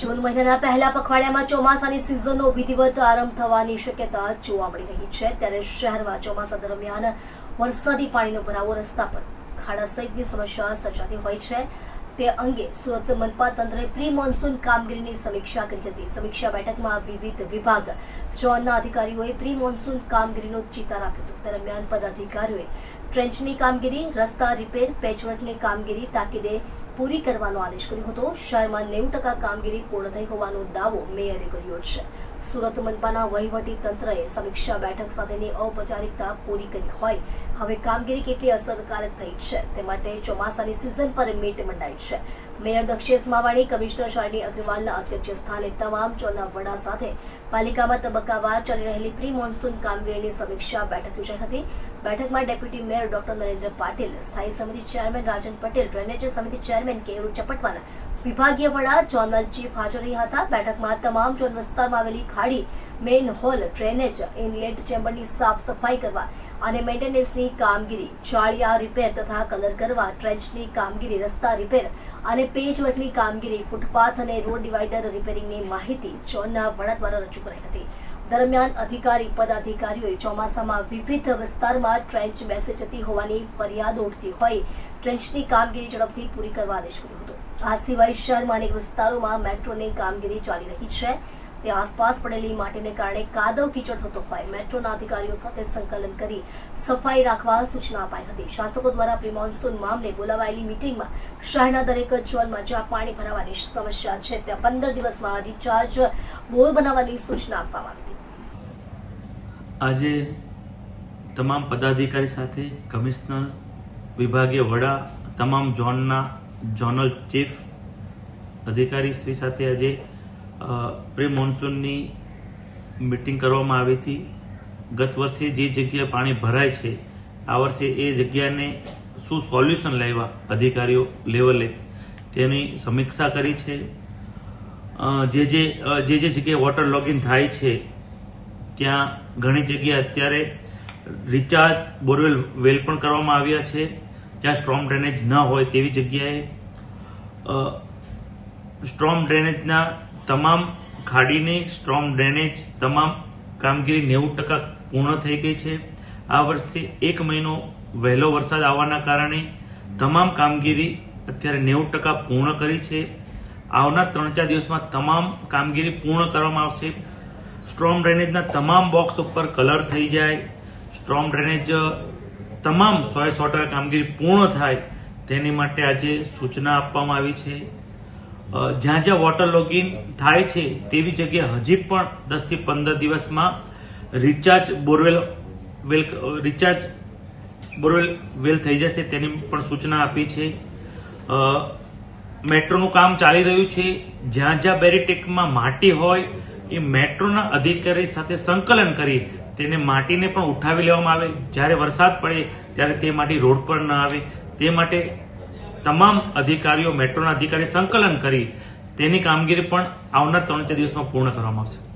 જૂન મહિનાના પહેલા પખવાડિયામાં ચોમાસાની સિઝનનો વિધિવત આરંભ થવાની શક્યતા જોવા મળી રહી છે. ત્યારે શહેરમાં ચોમાસા દરમિયાન વરસાદી પાણીનો ભરાવો રસ્તા પર ખાડા સહિતની સમસ્યા સર્જાતી હોય છે. તે અંગે સુરત મનપા તંત્રે પ્રી મોન્સૂન કામગીરીની સમીક્ષા કરી હતી. સમીક્ષા બેઠકમાં વિવિધ વિભાગ જોનના અધિકારીઓએ પ્રી મોન્સૂન કામગીરીનો ચિતાર આપ્યો હતો. દરમિયાન પદાધિકારીઓએ ટ્રેન્ચની કામગીરી, રસ્તા રિપેર પેચવર્કની કામગીરી, તાકીદે પૂરી કરવાનો આદેશ કર્યો હતો. શહેરમાં નેવું ટકા કામગીરી પૂર્ણ થઈ હોવાનો દાવો મેયરે કર્યો છે. સુરત મનપાના વહીવટી તંત્રએ સમીક્ષા બેઠક સાથેની ઔપચારિકતા પૂરી કરી હોય. હવે કામગીરી કેટલી અસરકારક થઈ છે તે માટે ચોમાસાની સિઝન પર મીટ મંડાઈ છે. મેયર દક્ષેશ માવાણી, કમિશનર શાલિની અગ્રવાલના અધ્યક્ષ સ્થાને તમામ ચોના વડા સાથે પાલિકામાં તબક્કાવાર ચાલી રહેલી પ્રી મોન્સૂન કામગીરીની સમીક્ષા બેઠક યોજાઈ હતી. બેઠકમાં deputy mayor doctor Narendra Patil, સ્થાયી સમિતિ ચેરમેન રાજન પટેલ, ડ્રેનેજ સમિતિ ચેરમેન કેયુર ચપટવાલા વિભાગીય વડા જોનલ ચીફ હાજર રહ્યા હતા. બેઠકમાં તમામ જોન વિસ્તારમાં આવેલી ખાડી, મેઇન હોલ, ડ્રેનેજ, ઇનલેટ ચેમ્બરની સાફ સફાઈ કરવા અને મેન્ટેનન્સની કામગીરી ચાળિયા રિપેર તથા કલર કરવા ટ્રેન્ચની કામગીરી, રસ્તા રિપેર અને પેચવટની કામગીરી, ફૂટપાથ અને રોડ ડિવાઈડર રિપેરિંગની માહિતી જોનના વડા દ્વારા રજૂ કરાઈ હતી. દરમિયાન અધિકારી, પદાધિકારીઓએ ચોમાસામાં વિવિધ વિસ્તારમાં ટ્રેન્ચ બેસી જતી હોવાની ફરિયાદો ઉઠતી હોય ટ્રેન્ચની કામગીરી ઝડપથી પૂરી કરવા આદેશ કર્યો હતો. આ સિવાય શહેરમાં અનેક વિસ્તારોમાં મેટ્રોની કામગીરી ચાલી રહી છે. તે આસપાસ પડેલી માટીને કારણે કાદવ કીચડ થતો હોય. મેટ્રોના અધિકારીઓ સાથે સંકલન કરી સફાઈ રાખવા સૂચના અપાઈ હતી. શાસકો દ્વારા પ્રી મામલે બોલાવાયેલી મિટિંગમાં શહેરના દરેક ઝોનમાં જ્યાં પાણી ભરાવાની સમસ્યા છે. ત્યાં પંદર દિવસમાં રિચાર્જ બોર બનાવવાની સૂચના આપવામાં હતી. આજે તમામ પદાધિકારી સાથે કમિશનર, વિભાગીય વડા, તમામ ઝોનના ઝોનલ ચીફ અધિકારી શ્રી સાથે આજે પ્રી મોન્સૂનની મિટિંગ કરવામાં આવી હતી. ગત વર્ષે જે જગ્યાએ પાણી ભરાય છે, આ વર્ષે એ જગ્યાને શું સોલ્યુશન લાવ્યા અધિકારીઓ લેવલે તેની સમીક્ષા કરી છે. જે જે જે જે જગ્યાએ વોટર લોગિન થાય છે, ત્યાં ઘણી જગ્યાએ અત્યારે રિચાર્જ બોરવેલ વેલ પણ કરવામાં આવ્યા છે. જ્યાં સ્ટ્રોમ ડ્રેનેજ ન હોય તેવી જગ્યાએ સ્ટ્રોમ ડ્રેનેજના તમામ ખાડીને સ્ટ્રોમ ડ્રેનેજ, તમામ કામગીરી નેવું ટકા પૂર્ણ થઈ ગઈ છે. આ વર્ષે એક મહિનો વહેલો વરસાદ આવવાના કારણે તમામ કામગીરી અત્યારે નેવું ટકા પૂર્ણ કરી છે. આવનાર ત્રણ ચાર દિવસમાં તમામ કામગીરી પૂર્ણ કરવામાં આવશે. સ્ટ્રોમ ડ્રેનેજના તમામ બોક્સ ઉપર કલર થઈ જાય. સ્ટ્રોમ ડ્રેનેજ, તમામ સો સો કામગીરી પૂર્ણ થાય. તેની માટે આજે સૂચના આપવામાં આવી છે. જ્યાં જ્યાં વોટર લોગિન થાય છે તેવી જગ્યાએ હજી પણ દસથી પંદર દિવસમાં recharge borewell well recharge borewell well થઈ જશે તેની પણ સૂચના આપી છે. મેટ્રોનું કામ ચાલી રહ્યું છે. જ્યાં જ્યાં બેરીટેકમાં માટી હોય, એ મેટ્રોના અધિકારી સાથે સંકલન કરી તેને માટીને પણ ઉઠાવી લેવામાં આવે. જ્યારે વરસાદ પડે, ત્યારે તે માટી રોડ પર ન આવે. તે માટે તમામ અધિકારીઓ, મેટ્રોના અધિકારી સંકલન કરી તેની કામગીરી પણ આવનાર ત્રણ ચાર દિવસમાં પૂર્ણ કરવામાં આવશે.